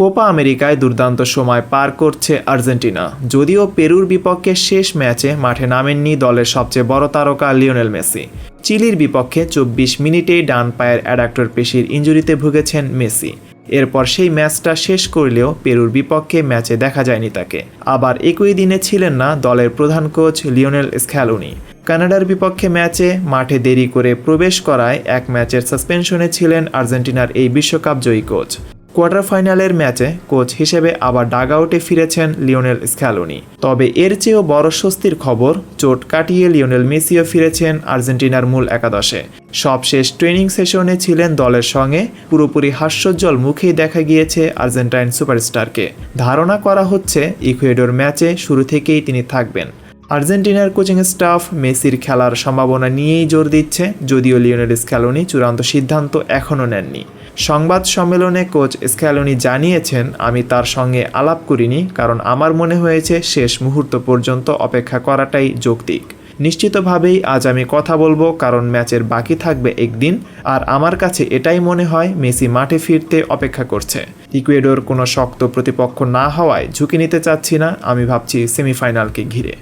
Copa আমেরিকায় দুর্দান্ত সময় পার করছে আর্জেন্টিনা। যদিও পেরুর বিপক্ষে শেষ ম্যাচে মাঠে নামেননি দলের সবচেয়ে বড় তারকা লিওনেল মেসি। চিলির বিপক্ষে চব্বিশ মিনিটেই ডান পায়ের অ্যাডাক্টর পেশির ইঞ্জুরিতে ভুগেছেন মেসি। এরপর সেই ম্যাচটা শেষ করলেও পেরুর বিপক্ষে ম্যাচে দেখা যায়নি তাকে। আবার একই দিনে ছিলেন না দলের প্রধান কোচ লিওনেল স্ক্যালোনি। কানাডার বিপক্ষে ম্যাচে মাঠে দেরি করে প্রবেশ করায় এক ম্যাচের সাসপেনশনে ছিলেন আর্জেন্টিনার এই বিশ্বকাপ জয়ী কোচ। কোয়ার্টার ফাইনালের ম্যাচে কোচ হিসেবে আবার ডাগআউটে ফিরেছেন লিওনেল স্ক্যালোনি। তবে এর চেয়েও বড় স্বস্তির খবর, চোট কাটিয়ে লিওনেল মেসিও ফিরেছেন আর্জেন্টিনার মূল একাদশে। সবশেষ ট্রেনিং সেশনে ছিলেন দলের সঙ্গে, পুরোপুরি হাস্যোজ্জ্বল মুখেই দেখা গিয়েছে আর্জেন্টাইন সুপারস্টারকে। ধারণা করা হচ্ছে, ইকুয়েডর ম্যাচে শুরু থেকেই তিনি থাকবেন। আর্জেন্টিনার কোচিং স্টাফ মেসির খেলার সম্ভাবনা নিয়েই জোর দিচ্ছে, যদিও লিওনেল স্ক্যালোনি চূড়ান্ত সিদ্ধান্ত এখনও নেননি। সংবাদ সম্মেলনে কোচ স্ক্যালোনি জানিয়েছেন, আমি তার সঙ্গে আলাপ করিনি, কারণ আমার মনে হয়েছে শেষ মুহূর্ত পর্যন্ত অপেক্ষা করাটাই যৌক্তিক। নিশ্চিতভাবেই আজ আমি কথা বলব, কারণ ম্যাচের বাকি থাকবে একদিন, আর আমার কাছে এটাই মনে হয় মেসি মাঠে ফিরতে অপেক্ষা করছে। ইকুয়েডর কোনো শক্ত প্রতিপক্ষ না হওয়ায় ঝুঁকি নিতে চাচ্ছি না, আমি ভাবছি সেমিফাইনালকে ঘিরে।